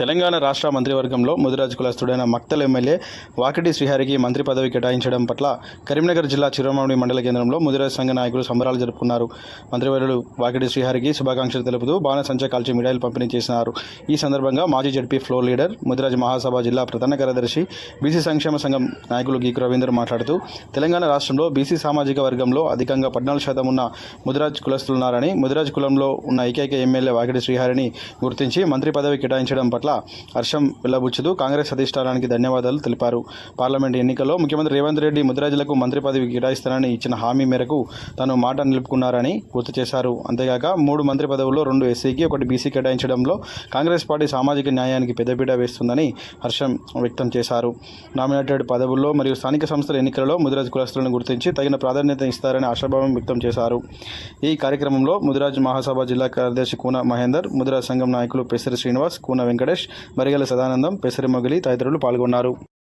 తెలంగాణ రాష్ట్ర మంత్రివర్గంలో ముదిరాజ్ కులస్తుడైన మక్తల్ ఎమ్మెల్యే వాకిటి శ్రీహరికి మంత్రి పదవి కేటాయించడం పట్ల కరీంనగర్ జిల్లా చిరుమామిడి మండల కేంద్రంలో ముదిరాజ్ సంఘ నాయకులు సంబరాలు జరుపుకున్నారు. మంత్రివర్యులు వాకిటి శ్రీహరికి శుభాకాంక్షలు తెలుపుతూ బాణసంచ కాల్చి మిడాయిలు పంపిణీ చేసినారు. ఈ సందర్భంగా మాజీ ZP floor leader Mudiraj Mahasabha జిల్లా ప్రధాన కార్యదర్శి బీసీ సంక్షేమ సంఘం నాయకులు గీకు రవీందర్ మాట్లాడుతూ తెలంగాణ రాష్ట్రంలో బీసీ సామాజిక వర్గంలో అధికంగా పద్నాలుగు శాతం ఉన్న ముదిరాజ్ కులస్తులున్నారని ముదిరాజ్ కులంలో ఉన్న ఏకైక ఎమ్మెల్యే వాకిటి శ్రీహరిని గుర్తించి మంత్రి పదవి కేటాయించడం పట్ల హర్షం వెల్లబుచ్చుతూ కాంగ్రెస్ అధిష్టానానికి ధన్యవాదాలు తెలిపారు. పార్లమెంట్ ఎన్నికల్లో ముఖ్యమంత్రి రేవంత్ రెడ్డి ముదిరాజులకు మంత్రి పదవి కేటాయిస్తానని ఇచ్చిన హామీ మేరకు తాను మాట నిలుపుకున్నారని గుర్తు చేశారు. అంతేగాక మూడు మంత్రి పదవుల్లో రెండు ఎస్సీకి ఒకటి బీసీ కేటాయించడంలో కాంగ్రెస్ పార్టీ సామాజిక న్యాయానికి పెద్దపీట వేస్తుందని హర్షం వ్యక్తం చేశారు. నామినేటెడ్ పదవుల్లో మరియు స్థానిక సంస్థల ఎన్నికలలో ముదిరాజ్ కులస్తులను గుర్తించి తగిన ప్రాధాన్యత ఇస్తారని ఆశాభావం వ్యక్తం చేశారు. ఈ కార్యక్రమంలో ముదిరాజ్ మహాసభ జిల్లా కార్యదర్శి కూన మహేందర్ ముదిరాజ్ సంఘం నాయకులు పెసరి శ్రీనివాస్ కూన వెంకటేష్ మరిగల సదానందం పెసరి మొగిలి తదితరులు పాల్గొన్నారు.